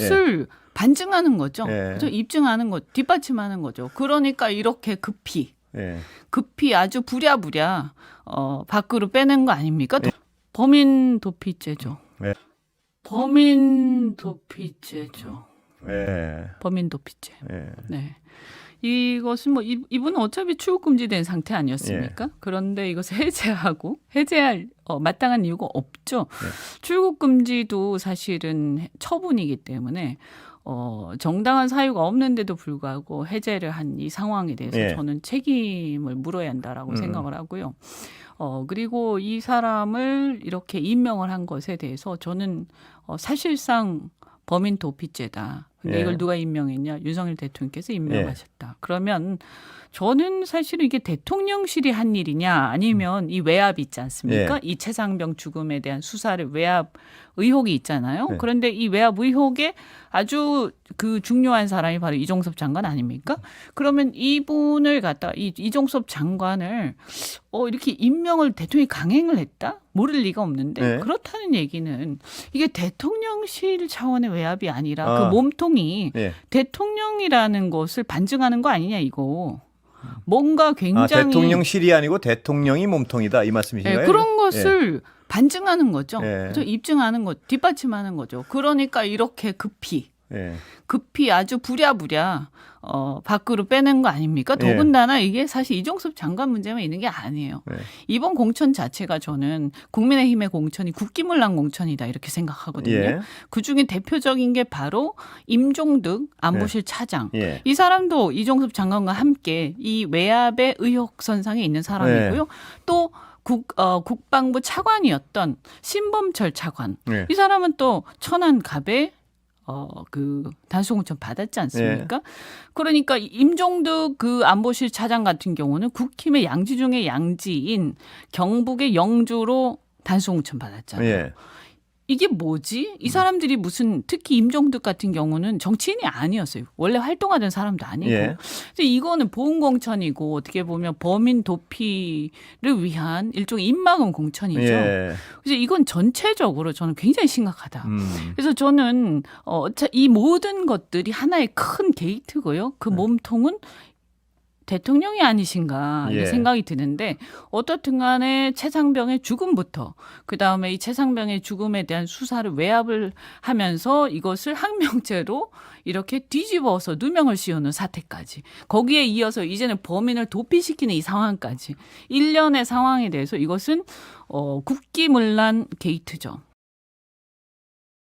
것을 반증하는 거죠. 예. 그죠? 입증하는 거, 뒷받침하는 거죠. 그러니까 이렇게 급히 예. 급히 아주 부랴부랴 어, 밖으로 빼낸 거 아닙니까? 예. 범인 도피죄죠. 네. 범인 도피죄죠. 예. 범인 도피죄. 예. 네. 이것은 뭐 이- 이분은 어차피 출국 금지된 상태 아니었습니까? 예. 그런데 이것을 해제하고 해제할 어, 마땅한 이유가 없죠. 네. 출국 금지도 사실은 처분이기 때문에 어, 정당한 사유가 없는데도 불구하고 해제를 한 이 상황에 대해서 예. 저는 책임을 물어야 한다라고 음. 생각을 하고요. 어, 그리고 이 사람을 이렇게 임명을 한 것에 대해서 저는 어, 사실상 범인 도피죄다. 근데 예. 이걸 누가 임명했냐? 윤석열 대통령께서 임명하셨다. 그러면 저는 사실은 이게 대통령실이 한 일이냐 아니면 이 외압이 있지 않습니까? 예. 이 최상병 죽음에 대한 수사를 외압 의혹이 있잖아요. 네. 그런데 이 외압 의혹에 아주 그 중요한 사람이 바로 이종섭 장관 아닙니까? 그러면 이분을 갖다 이 이종섭 장관을 어 이렇게 임명을 대통령이 강행을 했다? 모를 리가 없는데 네. 그렇다는 얘기는 이게 대통령실 차원의 외압이 아니라 아. 그 몸통 이 예. 대통령이라는 것을 반증하는 거 아니냐 이거. 뭔가 아, 굉장히 대통령실이 아니고 대통령이 몸통이다 이 말씀이신가요? 예, 그런 것을 반증하는 거죠. 예. 입증하는 것, 뒷받침하는 거죠. 그러니까 이렇게 급히 예. 급히 아주 부랴부랴 어, 밖으로 빼낸 거 아닙니까? 예. 더군다나 이게 사실 이종섭 장관 문제만 있는 게 아니에요. 네. 이번 공천 자체가 저는 국민의힘의 공천이 국기문란 공천이다 이렇게 생각하거든요. 예. 그 중에 대표적인 게 바로 임종득 안보실 차장. 예. 이 사람도 이종섭 장관과 함께 이 외압의 의혹 선상에 있는 사람이고요. 또 국, 어, 국방부 차관이었던 신범철 차관. 예. 이 사람은 또 천안갑에 어, 그 단수공천 받았지 않습니까? 그러니까 임종득 그 안보실 차장 같은 경우는 국힘의 양지 중의 양지인 경북의 영주로 단수공천 받았잖아요. 예. 이게 뭐지? 이 사람들이 무슨 특히 임종득 같은 경우는 정치인이 아니었어요. 원래 활동하던 사람도 아니고. 예. 근데 이거는 보훈공천이고 어떻게 보면 범인 도피를 위한 일종의 입막음 공천이죠. 예. 그래서 이건 전체적으로 저는 굉장히 심각하다. 음. 그래서 저는 어, 자, 이 모든 것들이 하나의 큰 게이트고요. 네. 그 몸통은 대통령이 아니신가 예. 생각이 드는데 어떻든 간에 최상병의 죽음부터 그다음에 이 최상병의 죽음에 대한 수사를 외압을 하면서 이것을 항명죄로 이렇게 뒤집어서 누명을 씌우는 사태까지 거기에 이어서 이제는 범인을 도피시키는 이 상황까지 일련의 상황에 대해서 이것은 어 국기문란 게이트죠.